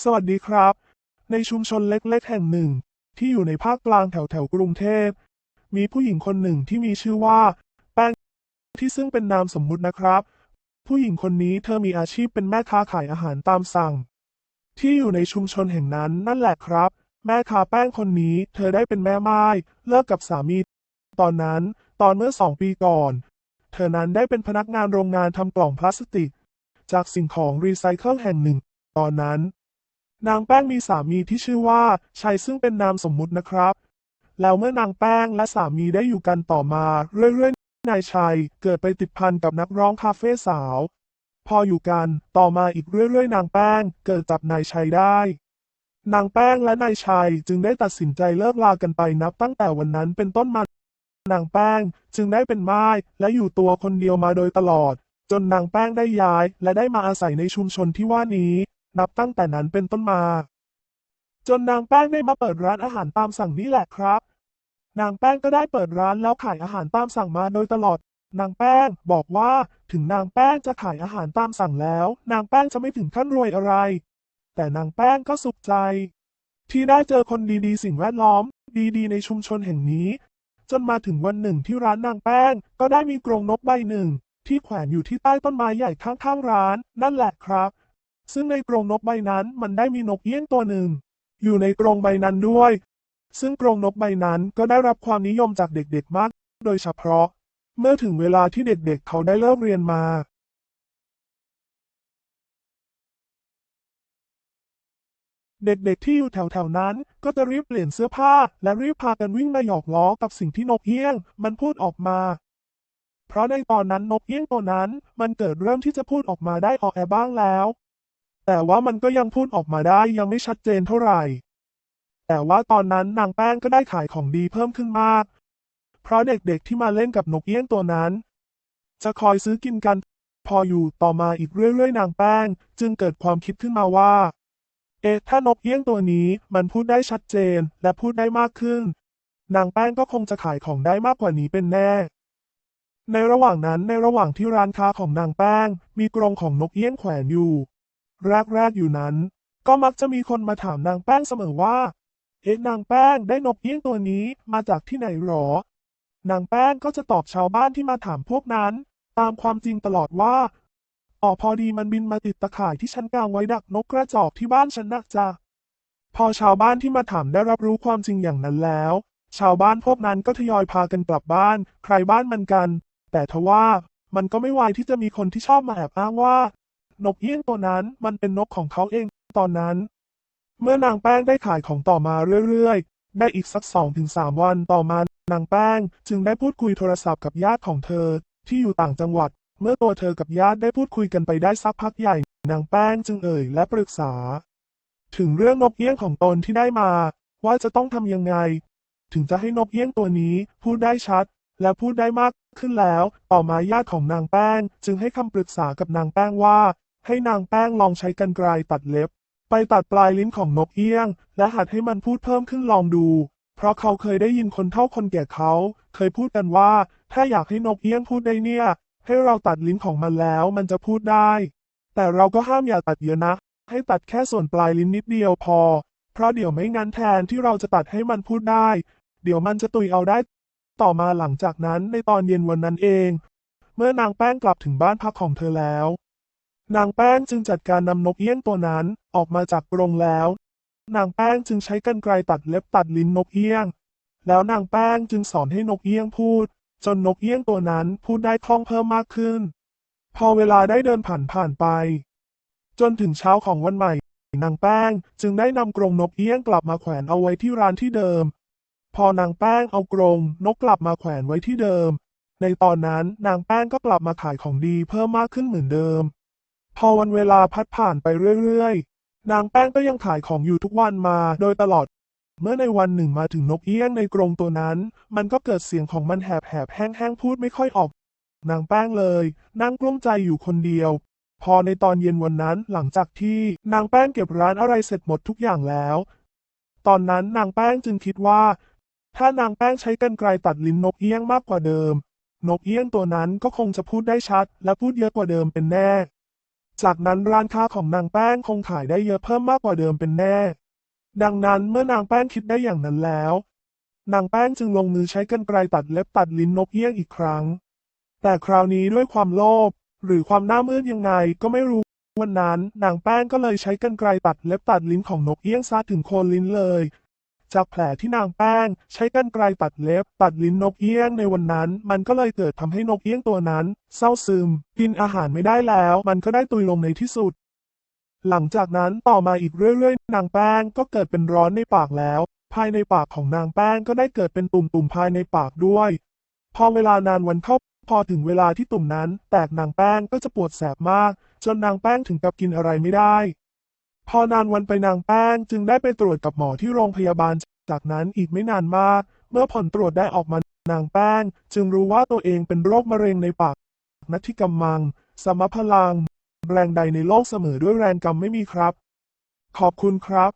สวัสดีครับ ในชุมชนเล็กๆ แห่งหนึ่ง ที่อยู่ในภาคกลางแถวแถวๆกรุงเทพ มีผู้หญิงคนหนึ่งที่มีชื่อว่า แป้งที่ซึ่งเป็นนามสมมุตินะครับ ผู้หญิงคนนี้เธอมีอาชีพเป็นแม่ค้าขายอาหารตามสั่ง ที่อยู่ในชุมชนแห่งนั้นนั่นแหละครับ แม่ค้าแป้งคนนี้ เธอได้เป็นแม่ไม้เลิกกับสามี ตอนนั้นตอนเมื่อสองปีก่อน เธอนั้นได้เป็นพนักงานโรงงานทำกล่องพลาสติก จากสิ่งของรีไซเคิลแห่งหนึ่ง ตอนนั้น นางแป้งมีสามีที่ชื่อว่าชัยซึ่งเป็นนามสมมุตินะครับ แล้วเมื่อนางแป้งและสามีได้อยู่กันต่อมาเรื่อยๆ นายชัยเกิดไปติดพันกับนักร้องคาเฟ่สาว พออยู่กันต่อมาอีกเรื่อยๆ นางแป้งเกิดจับนายชัยได้ นางแป้งและนายชัยจึงได้ตัดสินใจเลิกลากันไปนับตั้งแต่วันนั้นเป็นต้นมานางแป้งจึงได้เป็นม่ายและอยู่ตัวคนเดียวมาโดยตลอด จนนางแป้งได้ย้ายและได้มาอาศัยในชุมชนที่ว่านี้ นับตั้งแต่นั้นเป็นต้นมา จนนางแป้งได้มาเปิดร้านอาหารตามสั่งนี่แหละครับ นางแป้งก็ได้เปิดร้านแล้วขายอาหารตามสั่งมาโดยตลอด นางแป้งบอกว่าถึงนางแป้งจะขายอาหารตามสั่งแล้ว นางแป้งจะไม่ถึงขั้นรวยอะไร แต่นางแป้งก็สุขใจ ที่ได้เจอคนดีๆ สิ่งแวดล้อม ดีๆ ในชุมชนแห่งนี้ จนมาถึงวันหนึ่งที่ร้านนางแป้งก็ได้มีกรงนกใบหนึ่ง ที่แขวนอยู่ที่ใต้ต้นไม้ใหญ่ข้างๆร้าน นั่นแหละครับ ซึ่งในกรงนกใบนั้นมันได้มีนกเอี้ยงตัวหนึ่ง อยู่ในกรงใบนั้นด้วย ซึ่งกรงนกใบนั้นก็ได้รับความนิยมจากเด็กๆมาก โดยเฉพาะ เมื่อถึงเวลาที่เด็กๆเขาได้เลิกเรียนมา เด็กๆที่อยู่แถวๆนั้นก็จะรีบเปลี่ยนเสื้อผ้า และรีบพากันวิ่งมาหยอกล้อกับสิ่งที่นกเอี้ยง มันพูดออกมาเพราะในตอนนั้นนกเอี้ยงตัวนั้น มันเกิดเริ่มที่จะพูดออกมาได้ออกแอบ้างแล้ว แต่ว่ามันก็ยังพูดออกมาได้ยังไม่ชัดเจนเท่าไหร่ แต่ว่าตอนนั้นนางแป้งก็ได้ขายของดีเพิ่มขึ้นมาก เพราะเด็กๆที่มาเล่นกับนกเอี้ยงตัวนั้น จะคอยซื้อกินกัน พออยู่ต่อมาอีกเรื่อยๆ นางแป้ง จึงเกิดความคิดขึ้นมาว่า เอ๊ะถ้านกเอี้ยงตัวนี้มันพูดได้ชัดเจนและพูดได้มากขึ้น นางแป้งก็คงจะขายของได้มากกว่านี้เป็นแน่ในระหว่างนั้นในระหว่างที่ร้านค้าของนางแป้ง มีกรงของนกเอี้ยงแขวนอยู่ แรกๆอยู่นั้น ก็มักจะมีคนมาถามนางแป้งเสมอว่า เอ๊ะนางแป้งได้นกเอี้ยงตัวนี้มาจากที่ไหนหรอ นางแป้งก็จะตอบชาวบ้านที่มาถามพวกนั้น ตามความจริงตลอดว่าอ๋อพอดีมันบินมาติดตะข่ายที่ฉันกางไว้ดักนกกระจอกที่บ้านฉันนักจ้ะพอชาวบ้านที่มาถามได้รับรู้ความจริงอย่างนั้นแล้ว ชาวบ้านพวกนั้นก็ทยอยพากันกลับบ้าน ใครบ้านมันกัน แต่ทว่ามันก็ไม่ไวที่จะมีคนที่ชอบมาแอบอ้างว่า นกเอี้ยงตัวนั้นมันเป็นนกของเขาเองตอนนั้น เมื่อนางแป้งได้ขายของต่อมาเรื่อยๆ ได้อีกสักสองถึงสามวันต่อมานางแป้งจึงได้พูดคุยโทรศัพท์กับญาติของเธอที่อยู่ต่างจังหวัด เมื่อตัวเธอกับญาติได้พูดคุยกันไปได้สักพักใหญ่ นางแป้งจึงเอ่ยและปรึกษา ถึงเรื่องนกเอี้ยงของตนที่ได้มา ว่าจะต้องทำยังไง ถึงจะให้นกเอี้ยงตัวนี้พูดได้ชัด และพูดได้มากขึ้นแล้ว ต่อมาญาติของนางแป้ง จึงให้คำปรึกษากับนางแป้งว่า ให้นางแป้งลองใช้กรรไกรตัดเล็บ ไปตัดปลายลิ้นของนกเอี้ยง และหัดให้มันพูดเพิ่มขึ้นลองดู เพราะเขาเคยได้ยินคนเฒ่าคนแก่เขา เคยพูดกันว่า ถ้าอยากให้นกเอี้ยงพูดได้เนี่ย ให้เราตัดลิ้นของมันแล้วมันจะพูดได้ แต่เราก็ห้ามอย่าตัดเยอะนะ ให้ตัดแค่ส่วนปลายลิ้นนิดเดียวพอ เพราะเดี๋ยวไม่งั้นแทนที่เราจะตัดให้มันพูดได้ เดี๋ยวมันจะตุยเอาได้ ต่อมาหลังจากนั้นในตอนเย็นวันนั้นเอง เมื่อนางแป้งกลับถึงบ้านพักของเธอแล้ว นางแป้งจึงจัดการนำนกเอี้ยงตัวนั้นออกมาจากกรงแล้ว นางแป้งจึงใช้กรรไกรตัดเล็บตัดลิ้นนกเอี้ยง แล้วนางแป้งจึงสอนให้นกเอี้ยงพูด จนนกเอี้ยงตัวนั้นพูดได้คล่องเพิ่มมากขึ้น พอเวลาได้เดินผ่านผ่านไป จนถึงเช้าของวันใหม่ นางแป้งจึงได้นำกรงนกเอี้ยงกลับมาแขวนเอาไว้ที่ร้านที่เดิม พอนางแป้งเอากรงนกกลับมาแขวนไว้ที่เดิม ในตอนนั้นนางแป้งก็กลับมาขายของดีเพิ่มมากขึ้นเหมือนเดิม พอวันเวลาพัดผ่านไปเรื่อยๆ นางแป้งก็ยังขายของอยู่ทุกวันมาโดยตลอด เมื่อในวันหนึ่งมาถึงนกเอี้ยงในกรงตัวนั้น มันก็เกิดเสียงของมันแหบๆแห้งๆพูดไม่ค่อยออก นางแป้งเลยนั่งกลุ้มใจอยู่คนเดียว พอในตอนเย็นวันนั้นหลังจากที่นางแป้งเก็บร้านอะไรเสร็จหมดทุกอย่างแล้ว ตอนนั้นนางแป้งจึงคิดว่า ถ้านางแป้งใช้กรรไกรตัดลิ้นนกเอี้ยงมากกว่าเดิม นกเอี้ยงตัวนั้นก็คงจะพูดได้ชัด และพูดเยอะกว่าเดิมเป็นแน่ จากนั้นร้านค้าของนางแป้งคงขายได้เยอะเพิ่มมากกว่าเดิมเป็นแน่ ดังนั้นเมื่อนางแป้งคิดได้อย่างนั้นแล้ว นางแป้งจึงลงมือใช้กรรไกรตัดเล็บตัดลิ้นนกเอี้ยงอีกครั้ง แต่คราวนี้ด้วยความโลภหรือความหน้ามืดยังไงก็ไม่รู้ วันนั้นนางแป้งก็เลยใช้กรรไกรตัดเล็บตัดลิ้นของนกเอี้ยงซะถึงโคนลิ้นเลย จากแผลที่นางแป้ง ใช้กรรไกรตัดเล็บ ตัดลิ้นนกเอี้ยงในวันนั้น มันก็เลยเกิดทำให้นกเอี้ยงตัวนั้น เศร้าซึม กินอาหารไม่ได้แล้ว มันก็ได้ตุยลงในที่สุด หลังจากนั้นต่อมาอีกเรื่อยๆ นางแป้งก็เกิดเป็นร้อนในปากแล้ว ภายในปากของนางแป้งก็ได้เกิดเป็นตุ่มๆภายในปากด้วย พอเวลานานวันเข้าพอถึงเวลาที่ตุ่มนั้น แตกนางแป้งก็จะปวดแสบมาก จนนางแป้งถึงกับกินอะไรไม่ได้ พอนานวันไปนางแป้งจึงได้ไปตรวจกับหมอที่โรงพยาบาล จากนั้นอีกไม่นานมาก เมื่อผลตรวจได้ออกมานางแป้ง จึงรู้ว่าตัวเองเป็นโรคมะเร็งในปากนัทธิกำมัง สมพลัง แรงใดในโลกเสมอด้วยแรงกรรมไม่มีครับ ขอบคุณครับ